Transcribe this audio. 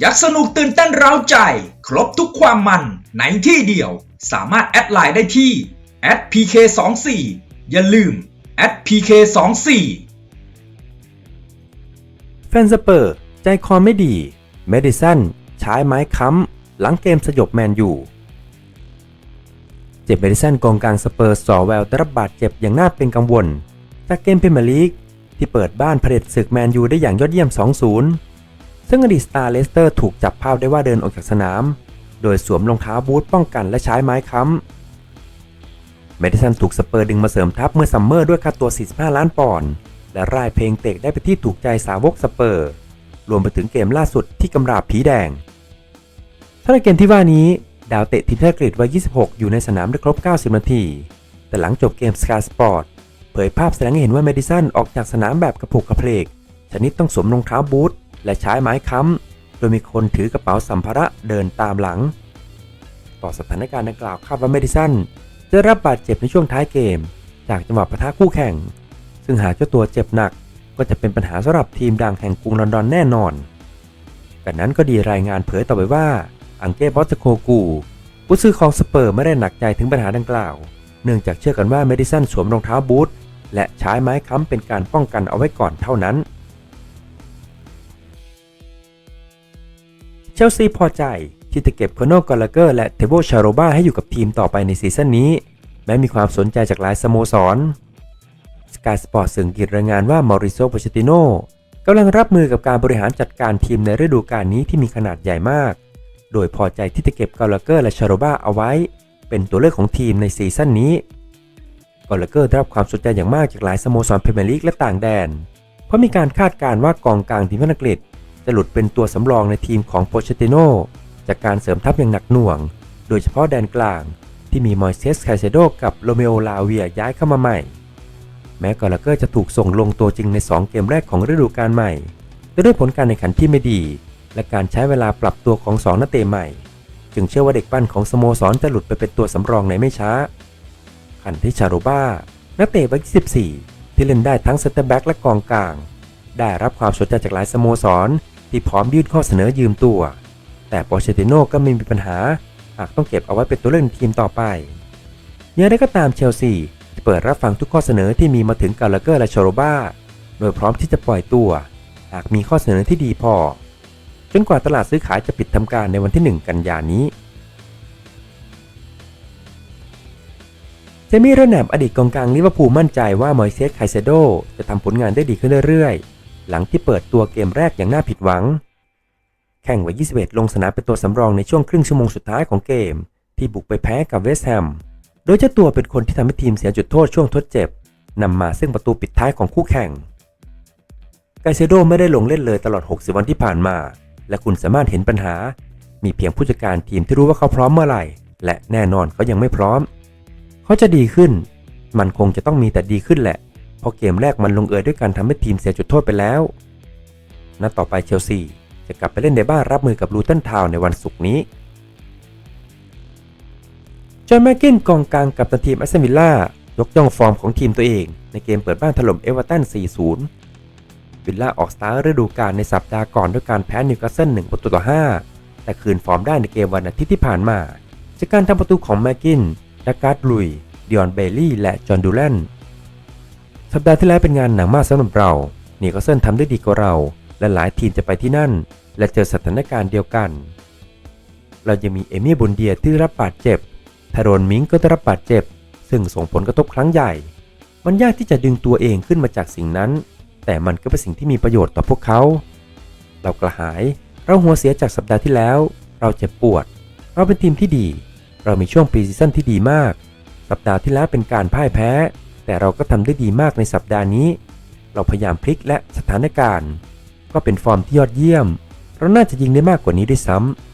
ยักสนุกตื่นเต้นเร้าใจ ครบทุกความมันในที่เดียว สามารถแอดไลน์ได้ที่ @pk24 อย่าลืม @pk24 แฟนสเปอร์ ใจคอไม่ดี เมดิสันใช้ไม้ค้ำ หลังเกมสยบแมนยูเจ็บเมดิสันกองกลางสเปอร์สอแววได้รับบาดเจ็บอย่างน่าเป็นกังวล จากเกมพรีเมียร์ลีกที่เปิดบ้านเผด็จศึกแมนยูได้อย่างยอดเยี่ยม 2-0 ซึ่งอดีตสตาร์เลสเตอร์ถูกจับภาพได้ว่าเดินออกจากสนาม โดยสวมรองเท้าบูทป้องกันและใช้ไม้ค้ำเมดิสันถูกสเปอร์ดึงมาเสริมทัพเมื่อซัมเมอร์ด้วยค่าตัว 45 ล้านปอนด์และร่ายเพลงเตะได้ไปที่ถูกใจสาวกสเปอร์ รวมไปถึงเกมล่าสุดที่กำราบผีแดงถ้าในเกมที่ว่านี้ดาวเตะทีมชาติอังกฤษวัย 26 อยู่ในสนามได้ครบ 90 นาที แต่หลังจบเกมสกาสปอร์ตเผยภาพแสดงให้เห็นว่าเมดิสันออกจากสนามแบบกระผกกระเพลกชนิดต้องสวมรองเท้าบูท และใช้ไม้ค้ำ โดยมีคนถือกระเป๋าสัมภาระเดินตามหลัง ต่อสถานการณ์ดังกล่าวคาดว่าเมดิสันจะรับบาดเจ็บในช่วงท้ายเกม จากจังหวะปะทะคู่แข่ง ซึ่งหากเจ้าตัวเจ็บหนักก็จะเป็นปัญหาสำหรับทีมดังแห่งกรุงลอนดอนแน่นอนกันนั้นก็ดีรายงานเผยต่อไปว่า อังเก้บอสโคกูผู้ซื้อของสเปอร์ไม่ได้หนักใจถึงปัญหาดังกล่าว เนื่องจากเชื่อกันว่าเมดิสันสวมรองเท้าบูทและใช้ไม้ค้ำเป็นการป้องกันเอาไว้ก่อนเท่านั้น เชลซีพอใจที่จะเก็บโคโนกอลเกอร์และเทโบชาโรบาให้อยู่กับทีมต่อไปในซีซั่นนี้ แม้มีความสนใจจากหลายสโมสรสกายสปอร์ตสื่อกฤษรายงานว่ามอริโซโปเชติโนกำลังรับมือกับการบริหารจัดการทีมในฤดูกาลนี้ที่มีขนาดใหญ่มาก โดยพอใจที่จะเก็บกอลเกอร์และชาโรบาเอาไว้ เป็นตัวเลือกของทีมในซีซั่นนี้กอลเกอร์ได้รับความสนใจอย่างมากจากหลายสโมสรพรีเมียร์ลีกและต่างแดน เพราะมีการคาดการณ์ว่ากองกลางทีมอังกฤษ จะหลุดเป็นตัวสำรองในทีมของโปเชติโนจากการเสริมทัพอย่างหนักหน่วง โดยเฉพาะแดนกลาง ที่มีมอยเซสไคเซโดกับโรเมโอลาเวียย้ายเข้ามาใหม่ แม้กอลเกอร์จะถูกส่งลงตัวจริงใน 2 เกมแรกของฤดูกาลใหม่แต่ด้วยผลการแข่งขันที่ไม่ดี และการใช้เวลาปรับตัวของ 2 นักเตะใหม่ จึงเชื่อว่าเด็กปั้นของสโมสรจะหลุดไปเป็นตัวสำรองในไม่ช้าขันที่ชาโรบ้านักเตะวัย24ที่เล่นได้ทั้งเซนเตอร์แบ็กและกองกลาง ได้รับความสนใจจากหลายสโมสร ที่พร้อมยื่นข้อเสนอยืมตัว แต่โปเชติโน่ก็ไม่มีปัญหา หากต้องเก็บเอาไว้เป็นตัวเล่นทีมต่อไปอย่างไรก็ตามเชลซีจะเปิดรับฟังทุกข้อเสนอที่มีมาถึงกาลาเกอร์และโชโรบ้าโดยพร้อมที่จะปล่อยตัว หากมีข้อเสนอที่ดีพอ จนกว่าตลาดซื้อขายจะปิดทำการในวันที่ 1 กันยานี้เจมี่เรแนบอดีตกองกลางลิเวอร์พูลมั่นใจว่ามอยเซสไคเซโดจะทำผลงานได้ดีขึ้นเรื่อยๆ หลังที่เปิดตัวเกมแรกอย่างน่าผิดหวัง แข่งวัย21 ลงสนามเป็นตัวสำรองในช่วงครึ่งชั่วโมงสุดท้ายของเกม ที่บุกไปแพ้กับเวสต์แฮม โดยเจ้าตัวเป็นคนที่ทำให้ทีมเสียจุดโทษช่วงทดเจ็บนำมาซึ่งประตูปิดท้ายของคู่แข่ง ไกเซโดไม่ได้ลงเล่นเลยตลอด 60 วันที่ผ่านมา และคุณสามารถเห็นปัญหา มีเพียงผู้จัดการทีมที่รู้ว่าเขาพร้อมเมื่อไหร่ และแน่นอนเขายังไม่พร้อม เขาจะดีขึ้น มันคงจะต้องมีแต่ดีขึ้นแหละ เพราะเกมแรกมันลงเอยด้วยการทำให้ทีมเสียจุดโทษไปแล้ว นัดต่อไปเชลซีจะกลับไปเล่นในบ้านรับมือกับลูตันทาวในวันศุกร์นี้จอห์นแมกกินกองกลางกับตันทีมแอสตันวิลล่ายกย่องฟอร์มของทีมตัวเอง ในเกมเปิดบ้านถล่มเอเวอร์ตัน 4-0 วิลล่าออกสตาร์ฤดูกาลในสัปดาห์ก่อนด้วยการแพ้นิวคาสเซิล 1 ประตูต่อ 5 แต่คืนฟอร์มได้ในเกมวันอาทิตย์ที่ผ่านมา จากการทำประตูของแมกกินดักการ์ดลุย ดิออนเบลลี่ และจอห์นดูแลน สัปดาห์ที่แล้วเป็นงานหนักมากสำหรับเรานิวคาเซิลทำได้ดีกว่าเรา และหลายทีมจะไปที่นั่น และเจอสถานการณ์เดียวกัน เรายังมีเอมี่บุนเดียที่รับบาดเจ็บทารอนมิงก็ได้รับบาดเจ็บ ซึ่งส่งผลกระทบครั้งใหญ่ มันยากที่จะดึงตัวเองขึ้นมาจากสิ่งนั้น แต่มันก็เป็นสิ่งที่มีประโยชน์ต่อพวกเขา เรากระหาย เราหัวเสียจากสัปดาห์ที่แล้ว เราเจ็บปวด เราเป็นทีมที่ดี เรามีช่วงปีซีซั่นที่ดีมาก สัปดาห์ที่แล้วเป็นการพ่ายแพ้ แต่เราก็ทำได้ดีมากในสัปดาห์นี้ เราพยายามพลิกและสถานการณ์ ก็เป็นฟอร์มที่ยอดเยี่ยม เราน่าจะยิงได้มากกว่านี้ด้วยซ้ำ